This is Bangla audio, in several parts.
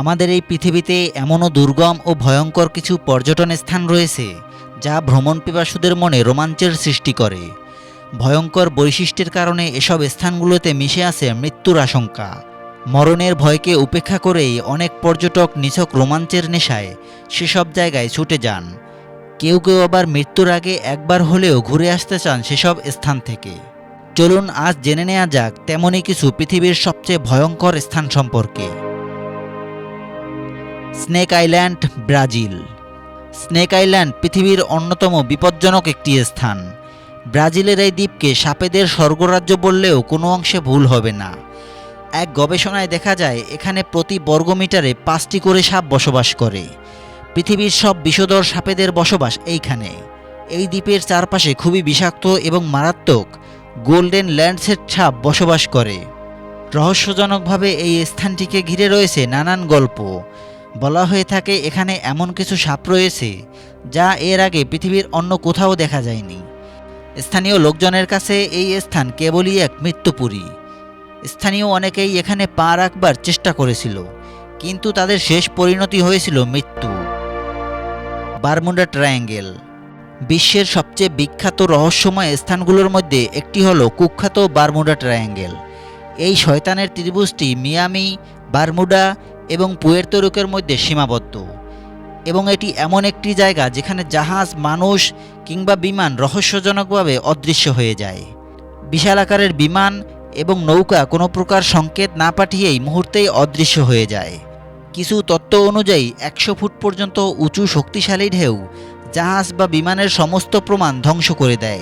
আমাদের এই পৃথিবীতে এমনও দুর্গম ও ভয়ঙ্কর কিছু পর্যটন স্থান রয়েছে, যা ভ্রমণ পিপাসুদের মনে রোমাঞ্চের সৃষ্টি করে। ভয়ঙ্কর বৈশিষ্ট্যের কারণে এসব স্থানগুলোতে মিশে আছে মৃত্যুর আশঙ্কা। মরণের ভয়কে উপেক্ষা করেই অনেক পর্যটক নিছক রোমাঞ্চের নেশায় সেসব জায়গায় ছুটে যান। কেউ কেউ আবার মৃত্যুর আগে একবার হলেও ঘুরে আসতে চান সেসব স্থান থেকে। চলুন আজ জেনে নেওয়া যাক তেমনই কিছু পৃথিবীর সবচেয়ে ভয়ঙ্কর স্থান সম্পর্কে। Snake island, Brazil. Snake island পৃথিবীর অন্যতম বিপজ্জনক একটি স্থান। ব্রাজিলের এই দ্বীপকে সাপেদের স্বর্গরাজ্য বললেও কোনো অংশে ভুল হবে না। এক গবেষণায় দেখা যায়, এখানে প্রতি বর্গমিটারে পাঁচটি করে সাপ বসবাস করে। পৃথিবীর সব বিষধর সাপেদের বসবাস এইখানে। এই দ্বীপের চারপাশে খুবই বিষাক্ত এবং মারাত্মক গোল্ডেন ল্যান্ডসেট সাপ বসবাস করে। রহস্যজনকভাবে এই স্থানটিকে ঘিরে রয়েছে নানান গল্প। বলা হয়ে থাকে, এখানে এমন কিছু সাপ রয়েছে যা এর আগে পৃথিবীর অন্য কোথাও দেখা যায়নি। স্থানীয় লোকজনের কাছে এই স্থান কেবলই এক মৃত্যুপুরী। স্থানীয় অনেকেই এখানে পা রাখবার চেষ্টা করেছিল, কিন্তু তাদের শেষ পরিণতি হয়েছিল মৃত্যু। বারমুডা ট্রায়াঙ্গেল বিশ্বের সবচেয়ে বিখ্যাত রহস্যময় স্থানগুলোর মধ্যে একটি হলো কুখ্যাত বারমুডা ট্রায়াঙ্গেল। এই শয়তানের ত্রিভুজটি মিয়ামি, বারমুডা এবং পুয়ের্তরুকের মধ্যে সীমাবদ্ধ। এবং এটি এমন একটি জায়গা যেখানে জাহাজ, মানুষ কিংবা বিমান রহস্যজনকভাবে অদৃশ্য হয়ে যায়। বিশাল আকারের বিমান এবং নৌকা কোনো প্রকার সংকেত না পাঠিয়েই মুহূর্তেই অদৃশ্য হয়ে যায়। কিছু তত্ত্ব অনুযায়ী, একশো ফুট পর্যন্ত উঁচু শক্তিশালী ঢেউ জাহাজ বা বিমানের সমস্ত প্রমাণ ধ্বংস করে দেয়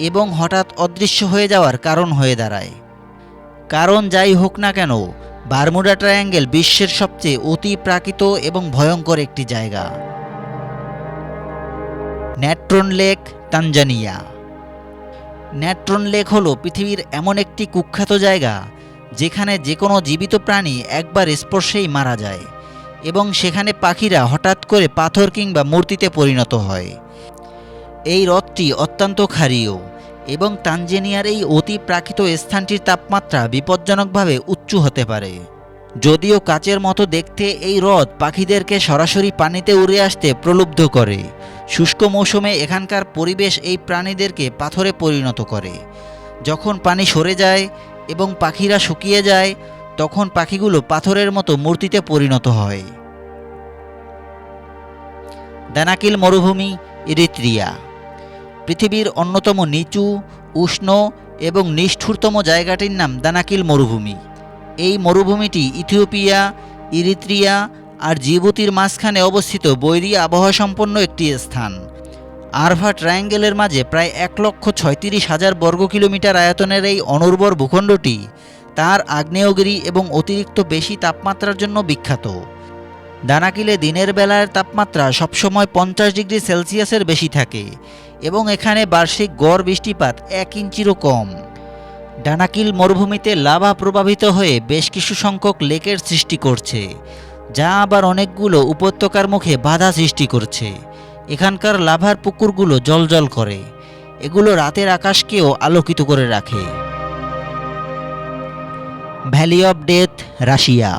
এবং হঠাৎ অদৃশ্য হয়ে যাওয়ার কারণ হয়ে দাঁড়ায়। কারণ যাই হোক না কেন বারমুডা ট্রায়াঙ্গেল বিশ্বের সবচেয়ে অতি প্রাকৃত এবং ভয়ঙ্কর একটি জায়গা। Natron lake, Tanzania. Natron lake হলো পৃথিবীর এমন একটি কুখ্যাত জায়গা যেখানে যে কোনো জীবিত প্রাণী একবার স্পর্শেই মারা যায় এবং সেখানে পাখিরা হঠাৎ করে পাথর কিংবা মূর্তিতে পরিণত হয়। এই হ্রদটি অত্যন্ত ক্ষারীয়। এবং তানজেনিয়ার এই অতি প্রাকৃত স্থানটির তাপমাত্রা বিপজ্জনকভাবে উচ্চ হতে পারে। যদিও কাচের মতো দেখতে এই হ্রদ পাখিদেরকে সরাসরি পানিতে উড়ে আসতে প্রলুব্ধ করে, শুষ্ক মৌসুমে এখানকার পরিবেশ এই প্রাণীদেরকে পাথরে পরিণত করে। যখন পানি সরে যায় এবং পাখিরা শুকিয়ে যায়, তখন পাখিগুলো পাথরের মতো মূর্তিতে পরিণত হয়। দানাকিল মরুভূমি, ইরিত্রিয়া। পৃথিবীর অন্যতম নিচু, উষ্ণ এবং নিষ্ঠুরতম জায়গাটির নাম দানাকিল মরুভূমি। এই মরুভূমিটি ইথিওপিয়া, ইরিত্রিয়া আর জিবুতির মাঝখানে অবস্থিত বৈরী আবহাওয়া সম্পন্ন একটি স্থান। আরভা ট্রায়াঙ্গেলের মাঝে প্রায় এক লক্ষ ছয়ত্রিশ হাজার বর্গ কিলোমিটার আয়তনের এই অনুর্বর ভূখণ্ডটি তার আগ্নেয়গিরি এবং অতিরিক্ত বেশি তাপমাত্রার জন্য বিখ্যাত। দানাকিলে দিনের বেলার তাপমাত্রা সবসময় পঞ্চাশ ডিগ্রি সেলসিয়াসের বেশি থাকে। এবং এখানে বার্ষিক গড় বৃষ্টিপাত এক ইঞ্চিরও কম। ডানাকিল মরুভূমিতে লাভা প্রভাবিত হয়ে বেশ কিছু সংখ্যক লেকের সৃষ্টি করছে, যা আবার অনেকগুলো উপত্যকার মুখে বাধা সৃষ্টি করছে। এখানকার লাভার পুকুরগুলো জলজল করে, এগুলো রাতের আকাশকেও আলোকিত করে রাখে। Valley of death, Russia.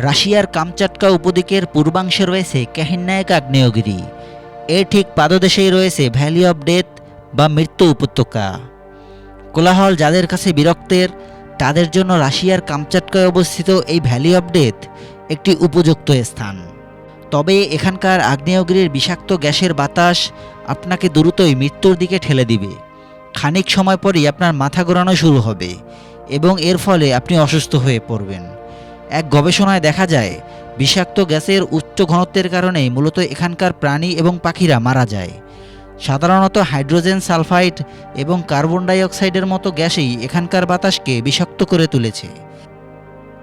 রাশিয়ার কামচাটকা উপদ্বীপের পূর্বাংশে রয়েছে ক্যাহিন্নায়ক আগ্নেয়গিরি। এর ঠিক পাদদেশেই রয়েছে ভ্যালি অফ ডেথ বা মৃত্যু উপত্যকা। কোলাহল যাদের কাছে বিরক্তের, তাদের জন্য রাশিয়ার কামচাটকায় অবস্থিত এই ভ্যালি অফ ডেথ একটি উপযুক্ত স্থান। তবে এখানকার আগ্নেয়গিরির বিষাক্ত গ্যাসের বাতাস আপনাকে দ্রুতই মৃত্যুর দিকে ঠেলে দিবে। খানিক সময় পরই আপনার মাথা ঘোরানো শুরু হবে এবং এর ফলে আপনি অসুস্থ হয়ে পড়বেন। এক গবেষণায় দেখা যায় বিষাক্ত গ্যাসের উচ্চ ঘনত্বের কারণে মূলত এখানকার প্রাণী এবং পাখিরা মারা যায়। সাধারণত হাইড্রোজেন সালফাইড এবং কার্বন ডাইঅক্সাইডের মতো গ্যাসেই এখানকার বাতাসকে বিষাক্ত করে তুলেছে।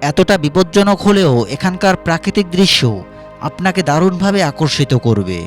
এতটা বিপজ্জনক হলেও এখানকার প্রাকৃতিক দৃশ্য আপনাকে দারুণভাবে আকর্ষিত করবে।